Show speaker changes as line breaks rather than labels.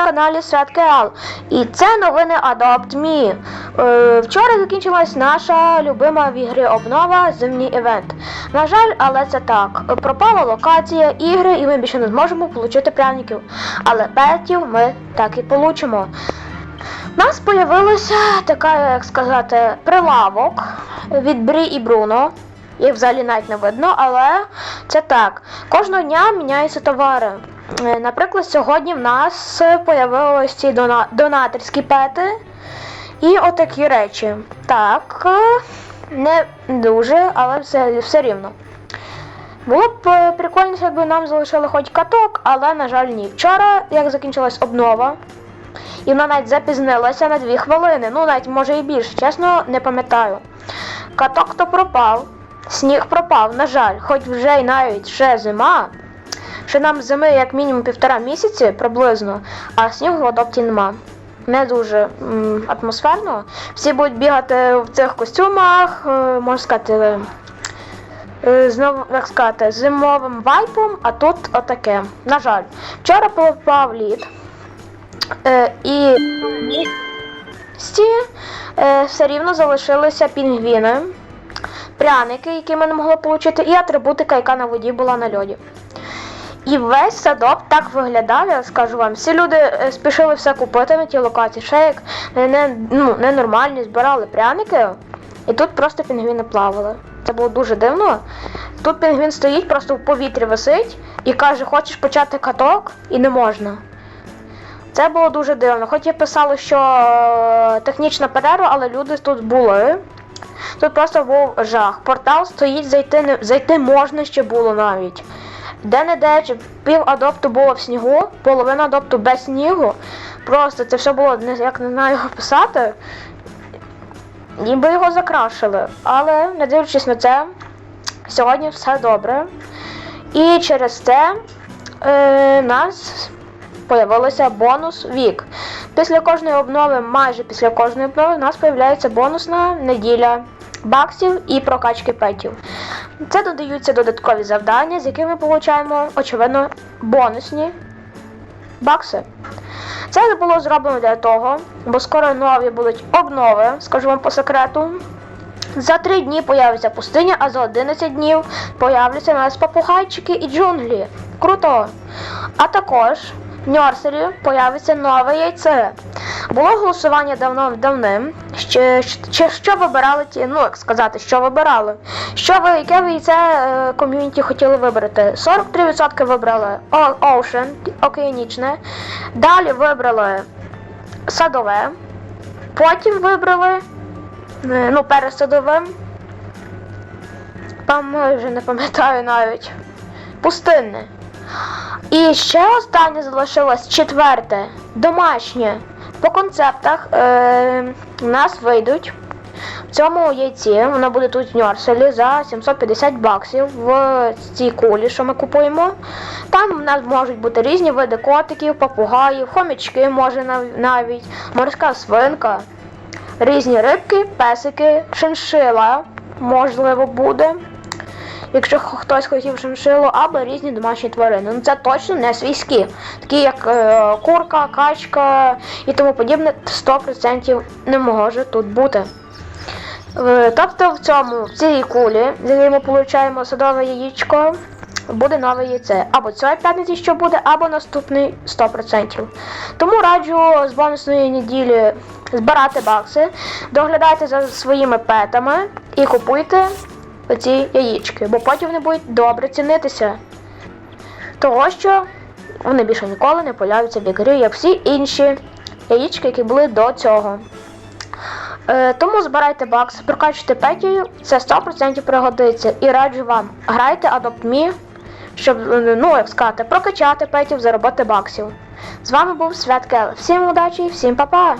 на каналі Святкел. І це новини Adopt Me. Е, вчора закінчилась наша любима в ігри обнова зимній івент. На жаль, але це так. Пропала локація, ігри, і ми більше не зможемо отримати пряників. Але петів ми так і получимо. У нас появилася така, як сказати, прилавок від Брі і Бруно. Їх взагалі навіть не видно, але це так. Кожного дня міняються товари. Е, Наприклад, сьогодні в нас появилися ці дона- донаторські пети і отакі речі. Так, е, не дуже, але все, все рівно. Було б е, прикольно, якби нам залишили хоч каток, але, на жаль, ні. Вчора, як закінчилась обнова, і вона навіть запізнилася на 2 хвилини. Ну, навіть може і більше, чесно, не пам'ятаю. Каток то пропав, сніг пропав, на жаль, хоч вже й навіть ще зима. Ще нам зими як мінімум півтора місяці приблизно, а снігу в адопті нема. Не дуже м, атмосферно. Всі будуть бігати в цих костюмах, е, можна сказати, е, знову, як сказати, зимовим вайпом, а тут отаке. На жаль, вчора попав лід. Е, і е, все рівно залишилися пінгвіни, пряники, які ми не могли отримати, і атрибутика, яка на воді була на льоді. І весь садок так виглядав, я скажу вам. Всі люди е, спішили все купити на тій локації. Ще як не, ну, ненормальні збирали пряники, і тут просто пінгвіни плавали. Це було дуже дивно. Тут пінгвін стоїть, просто в повітрі висить і каже, хочеш почати каток, і не можна. Це було дуже дивно. Хоч і писало, що е, технічна перерва, але люди тут були. Тут просто був жах. Портал стоїть, зайти не зайти можна ще було навіть. Де не де, пів адопту було в снігу, половина адопту без снігу. Просто це все було як не знаю його писати. Ніби його закрашили. Але, не дивлячись на це, сьогодні все добре. І через це е, нас появилося бонус вік. Після кожної обнови, майже після кожної обнови, у нас появляється бонусна неділя баксів і прокачки петів. Це додаються додаткові завдання, з якими ми отримуємо, очевидно, бонусні бакси. Це було зроблено для того, бо скоро нові будуть обнови, скажу вам по секрету. За 3 дні появиться пустиня, а за 11 днів появляться нас попугайчики і джунглі. Круто! А також в Ньорсері появиться нове яйце. Було голосування давно-давним, що, що, що вибирали ті, ну як сказати, що вибирали. Що ви, яке ви яйце е, ком'юніті хотіли вибрати? 43% вибрали Ocean, океанічне. Далі вибрали садове. Потім вибрали е, ну, перед садовим. Там е, вже не пам'ятаю навіть. Пустинне. І ще останнє залишилось четверте, домашнє. По концептах е, у нас вийдуть в цьому яйці, воно буде тут в Ньорселі за 750 баксів в цій кулі, що ми купуємо. Там в нас можуть бути різні види котиків, попугаїв, хомячки, може навіть, морська свинка, різні рибки, песики, шиншила, можливо, буде якщо хтось хотів шиншилу, або різні домашні тварини. Ну це точно не свійські, такі як е, курка, качка і тому подібне, 100% не може тут бути. Е, Тобто в цьому, в цій кулі, з якої ми отримуємо садове яєчко, буде нове яйце. Або цієї п'ятниці, що буде, або наступний 100%. Тому раджу з бонусної неділі збирати бакси, доглядайте за своїми петами і купуйте оці яєчки, бо потім вони будуть добре цінитися. Того, що вони більше ніколи не появляться в ігрі, як всі інші яєчки, які були до цього. Е, тому збирайте бакси, прокачуйте петію, це 100% пригодиться. І раджу вам, грайте Adopt Me, щоб, е, ну, як сказати, прокачати петів, заробити баксів. З вами був Свят Кел. Всім удачі, і всім па-па!